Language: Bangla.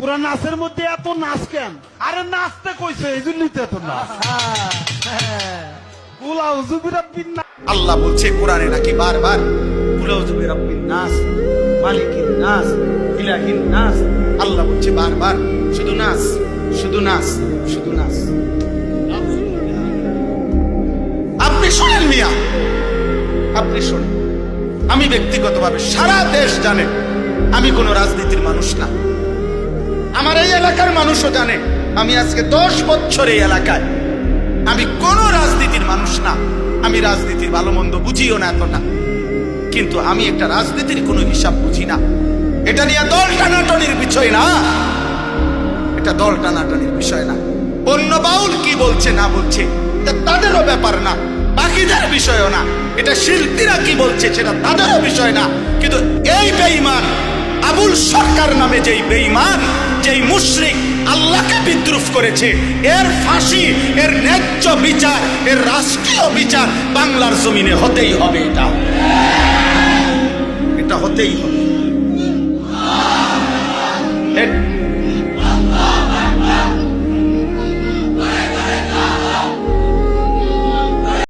পুরা নাচের মধ্যে এত নাচ কেন? আরে নাচতে কইছে, এই জন্যই তো এত নাচ। আল্লাহ বলছে কোরআনে নাকি বারবার কুলাউযু বিরাব্বিন নাস মালিকিন নাস ইলাহিন নাস আল্লাহ বলছে বারবার, শুধু নাস শুধু নাস শুধু নাস আপনি শোনেন মিয়া, আপনি শোনেন। আমি ব্যক্তিগতভাবে সারা দেশ জানে, আমি কোনো রাজনীতির মানুষ না। এলাকার মানুষও জানে, আমি আজকে দশ বছর এই এলাকায়। আমি কোন রাজনীতির মানুষ না, আমি রাজনীতির ভালো মন্দ বুঝিও না এতটা। কিন্তু আমি একটা রাজনীতির কোনো হিসাব বুঝি না। এটা নিয়ে দল টানাটনির বিষয় না। এটা দল টানাটনির বিষয় না। অন্য বাউল কি বলছে, না বলছে তাদেরও ব্যাপার না। বাকিদের বিষয়ও না। এটা শিল্পীরা কি বলছে, সেটা তাদেরও বিষয় না। কিন্তু এই বেঈমান, আবুল সরকার নামে যেই বেঈমান যেই মুশরিক আল্লাহকে বিদ্রুপ করেছে, এর ফাঁসি, এর ন্যায্য বিচার, এর রাষ্ট্রীয় বিচার বাংলার জমিনে হতেই হবে এটা। এটা হতেই হবে।